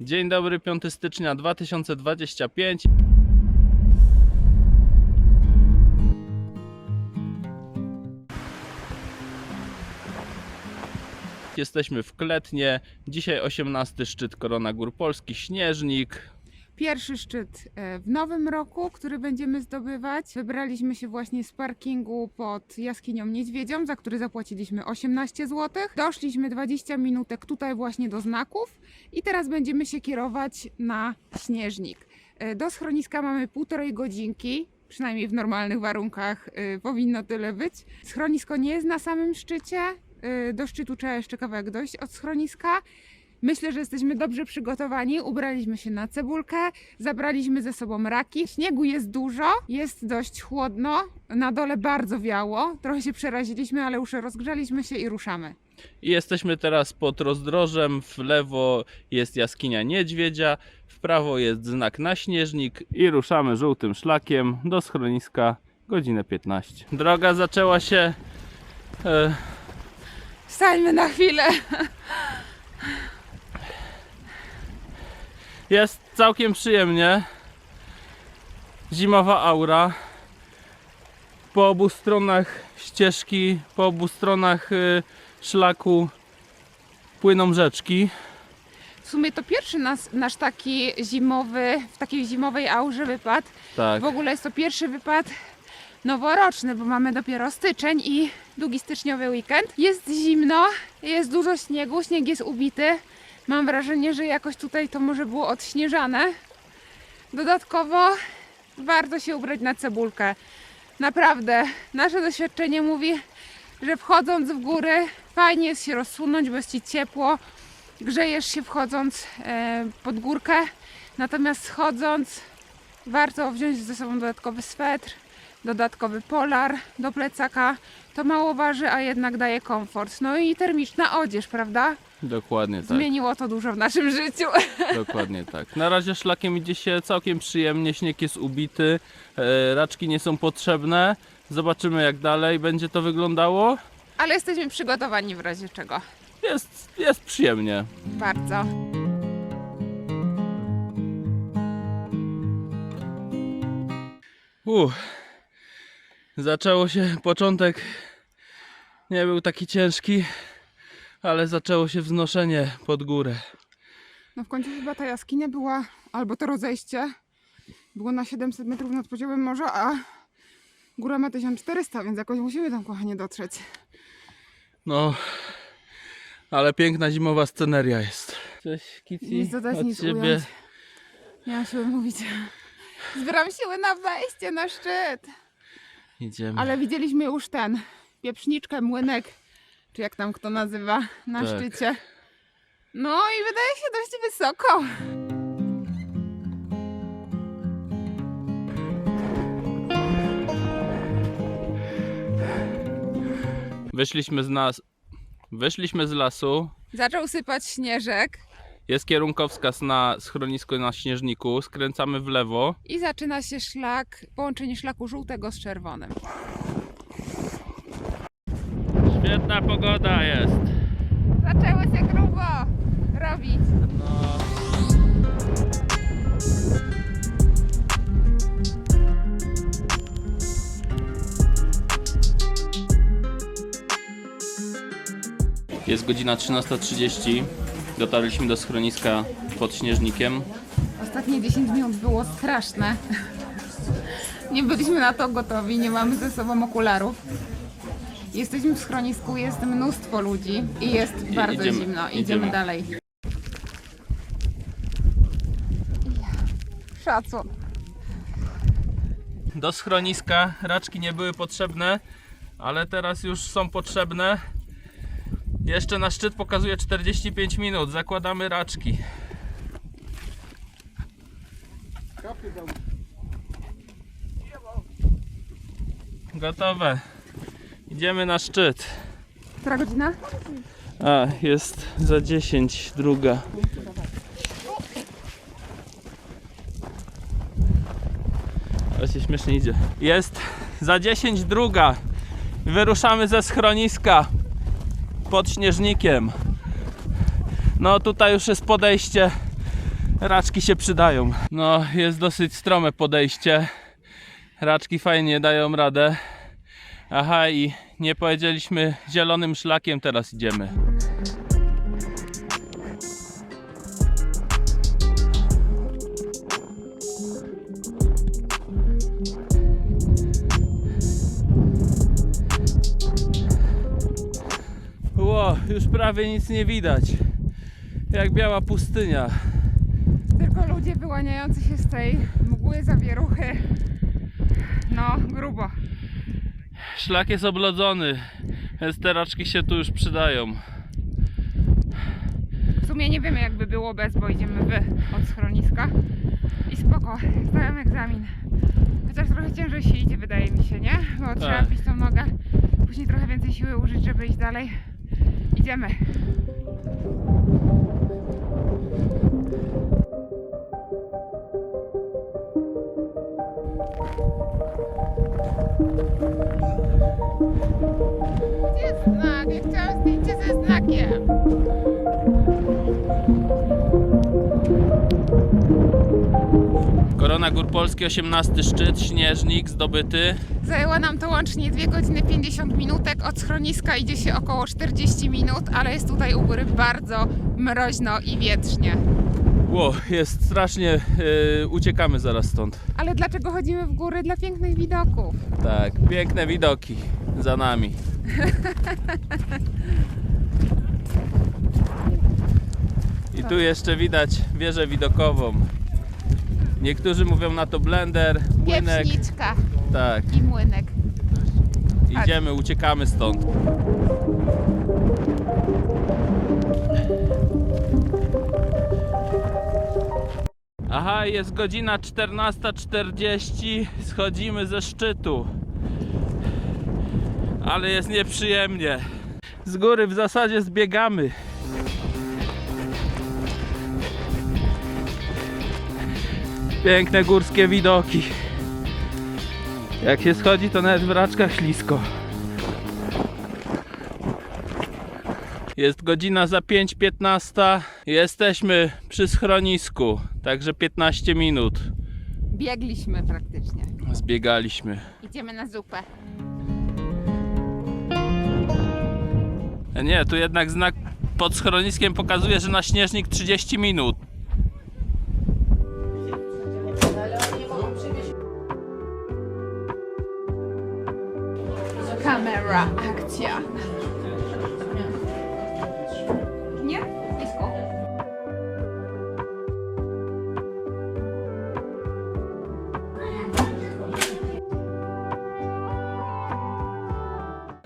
Dzień dobry, 5 stycznia 2025. Jesteśmy w Kletnie. Dzisiaj 18 szczyt Korona Gór Polski, Śnieżnik. Pierwszy szczyt e, w nowym roku, który będziemy zdobywać. Wybraliśmy się właśnie z parkingu pod jaskinią Niedźwiedzią, za który zapłaciliśmy 18 zł. Doszliśmy 20 minutek tutaj właśnie do znaków i teraz będziemy się kierować na Śnieżnik. E, Do schroniska mamy półtorej godzinki. Przynajmniej w normalnych warunkach e, powinno tyle być. Schronisko nie jest na samym szczycie. E, Do szczytu trzeba jeszcze kawałek dojść od schroniska. Myślę, że jesteśmy dobrze przygotowani. Ubraliśmy się na cebulkę, zabraliśmy ze sobą raki. Śniegu jest dużo, jest dość chłodno. Na dole bardzo wiało. Trochę się przeraziliśmy, ale już rozgrzaliśmy się i ruszamy. I jesteśmy teraz pod rozdrożem. W lewo jest jaskinia Niedźwiedzia, w prawo jest znak na Śnieżnik i ruszamy żółtym szlakiem do schroniska godzinę 15. Droga zaczęła się e, Stańmy na chwilę. Jest całkiem przyjemnie. Zimowa aura. Po obu stronach ścieżki, po obu stronach y, szlaku płyną rzeczki. W sumie to pierwszy nas, nasz taki zimowy, w takiej zimowej aurze wypad. Tak, W ogóle jest to pierwszy wypad noworoczny, bo mamy dopiero styczeń i długi styczniowy weekend. Jest zimno, jest dużo śniegu, śnieg jest ubity. Mam wrażenie, że jakoś tutaj to może było odśnieżane. Dodatkowo warto się ubrać na cebulkę. Naprawdę, nasze doświadczenie mówi, że wchodząc w góry fajnie jest się rozsunąć, bo jest ci ciepło. Grzejesz się wchodząc e, pod górkę, natomiast schodząc Warto wziąć ze sobą dodatkowy swetr, dodatkowy polar do plecaka. To mało waży, a jednak daje komfort. No i termiczna odzież, prawda? Dokładnie tak. Zmieniło to dużo w naszym życiu. Dokładnie tak. Na razie szlakiem idzie się całkiem przyjemnie, śnieg jest ubity, e, raczki nie są potrzebne. Zobaczymy jak dalej będzie to wyglądało. Ale jesteśmy przygotowani w razie czego. Jest, jest przyjemnie. Bardzo. Uff. Zaczęło się, początek nie był taki ciężki, ale zaczęło się wznoszenie pod górę. No w końcu chyba ta jaskinia była, albo to rozejście było na 700 metrów nad poziomem morza, a góra ma 1400, więc jakoś musimy tam kochanie dotrzeć. No, ale piękna zimowa sceneria jest. Cześć Kici, Nic dodać, od nic ciebie. ująć. Nie mam siły mówić. Zbieram siły na wejście na szczyt. Idziemy. Ale widzieliśmy już ten pieprzniczkę, młynek, czy jak tam kto nazywa, na Tak. szczycie. No i wydaje się dość wysoko. Wyszliśmy z nas... Wyszliśmy z lasu. Zaczął sypać śnieżek Jest kierunkowskaz na schronisko na Śnieżniku. Skręcamy w lewo. i zaczyna się szlak, połączenie szlaku żółtego z czerwonym. Świetna pogoda jest. Zaczęły się grubo robić. No. Jest godzina 13.30. Dotarliśmy do schroniska pod Śnieżnikiem. Ostatnie 10 minut było straszne. Nie byliśmy na to gotowi, nie mamy ze sobą okularów. Jesteśmy w schronisku, jest mnóstwo ludzi i jest I- bardzo idziemy, zimno. Idziemy, idziemy. dalej. Szacun. Do schroniska raczki nie były potrzebne, ale teraz już są potrzebne. Jeszcze na szczyt pokazuje 45 minut. Zakładamy raczki. Gotowe. Idziemy na szczyt. Która godzina? A, jest za 10, druga. Ale się śmiesznie idzie. Jest za 10, druga. Wyruszamy ze schroniska pod śnieżnikiem. No tutaj już jest podejście raczki się przydają. No, jest dosyć strome podejście. Raczki fajnie dają radę. Aha, i nie powiedzieliśmy zielonym szlakiem teraz idziemy. Ło, już prawie nic nie widać. Jak biała pustynia. Tylko ludzie wyłaniający się z tej mgły zawieruchy. No, grubo. Szlak jest oblodzony, więc te raczki się tu już przydają. W sumie nie wiemy jakby było bez, bo idziemy wy od schroniska. I spoko, zdałem egzamin. Chociaż trochę ciężej się idzie, wydaje mi się, nie? Bo trzeba pić tą nogę, później trochę więcej siły użyć, żeby iść dalej. Idziemy. Gdzie znakiem. Korona Gór Polski, 18 szczyt, śnieżnik zdobyty. Zajęło nam to łącznie 2 godziny 50 minutek. Od schroniska idzie się około 40 minut, ale jest tutaj u góry bardzo mroźno i wietrznie. Ło, jest strasznie, yy, uciekamy zaraz stąd. Ale dlaczego chodzimy w góry? Dla pięknych widoków. Tak, piękne widoki za nami. I tu jeszcze widać wieżę widokową. Niektórzy mówią na to blender, młynek. Pieprzniczka Tak, i młynek. idziemy, uciekamy stąd. Aha, jest godzina 14.40, schodzimy ze szczytu. Ale jest nieprzyjemnie. Z góry w zasadzie zbiegamy. Piękne górskie widoki. Jak się schodzi, to nawet w raczkach ślisko. Jest godzina za 5.15. Jesteśmy przy schronisku, także 15 minut. Biegliśmy praktycznie. Zbiegaliśmy. Idziemy na zupę. Nie, tu jednak znak pod schroniskiem pokazuje, że na śnieżnik 30 minut. Kamera, akcja. Nie? Blisko.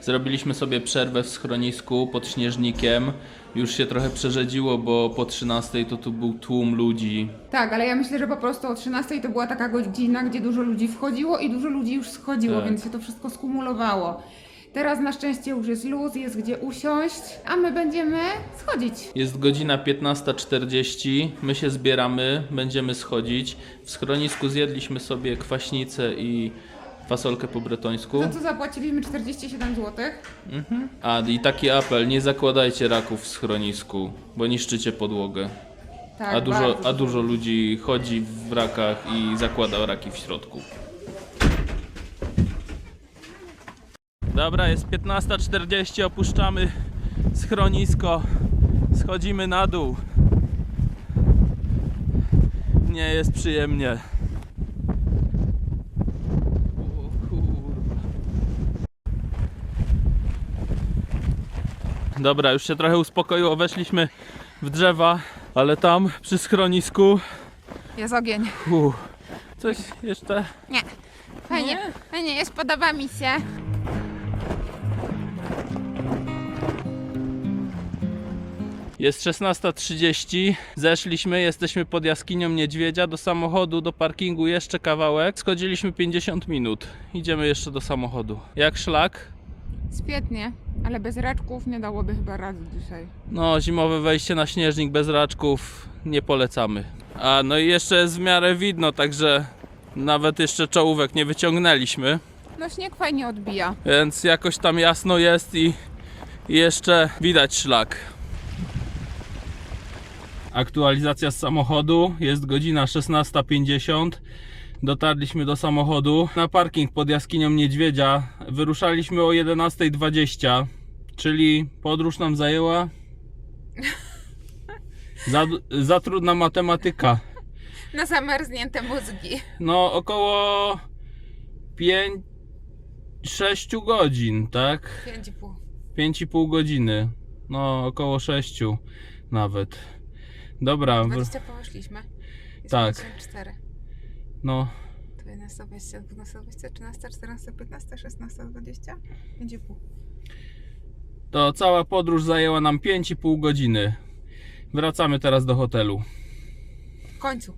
Zrobiliśmy sobie przerwę w schronisku pod śnieżnikiem. Już się trochę przerzedziło, bo po 13 to tu był tłum ludzi. Tak, ale ja myślę, że po prostu o 13 to była taka godzina, gdzie dużo ludzi wchodziło i dużo ludzi już schodziło, Tak. więc się to wszystko skumulowało. Teraz na szczęście już jest luz, jest gdzie usiąść, a my będziemy schodzić. Jest godzina 15.40, my się zbieramy, będziemy schodzić. W schronisku zjedliśmy sobie kwaśnicę i fasolkę po bretońsku. Za co zapłaciliśmy 47 zł. A i taki apel, nie zakładajcie raków w schronisku, bo niszczycie podłogę. Tak, A dużo, bardzo a dużo ludzi chodzi w rakach i zakłada raki w środku. Dobra, jest 15.40, opuszczamy schronisko, schodzimy na dół. Nie jest przyjemnie. Dobra, już się trochę uspokoiło, weszliśmy w drzewa, ale tam przy schronisku Jest ogień. Coś jeszcze. Nie. Fajnie, fajnie jest, podoba mi się. Jest 16.30, zeszliśmy, jesteśmy pod jaskinią niedźwiedzia, do samochodu, do parkingu jeszcze kawałek. Schodziliśmy 50 minut, idziemy jeszcze do samochodu. Jak szlak? Świetnie, ale bez raczków nie dałoby chyba rady dzisiaj. No, zimowe wejście na śnieżnik bez raczków nie polecamy. A no i jeszcze jest w miarę widno, także nawet jeszcze czołówek nie wyciągnęliśmy. No śnieg fajnie odbija. Więc jakoś tam jasno jest i i jeszcze widać szlak. Aktualizacja z samochodu. Jest godzina 16.50. Dotarliśmy do samochodu na parking pod jaskinią Niedźwiedzia. Wyruszaliśmy o 11.20, czyli podróż nam zajęła. Za, za trudna matematyka. Na zamarznięte mózgi. No, około 5 6 godzin, tak? 5,5. 5,5 godziny. No, około 6 nawet. Dobra, wr- 20 poszliśmy. Jest Tak. 54. no, To 11, 20, 12, 20, 13, 14, 15, 16, 20. 5,5. to cała podróż zajęła nam 5,5 godziny. Wracamy teraz do hotelu. W końcu.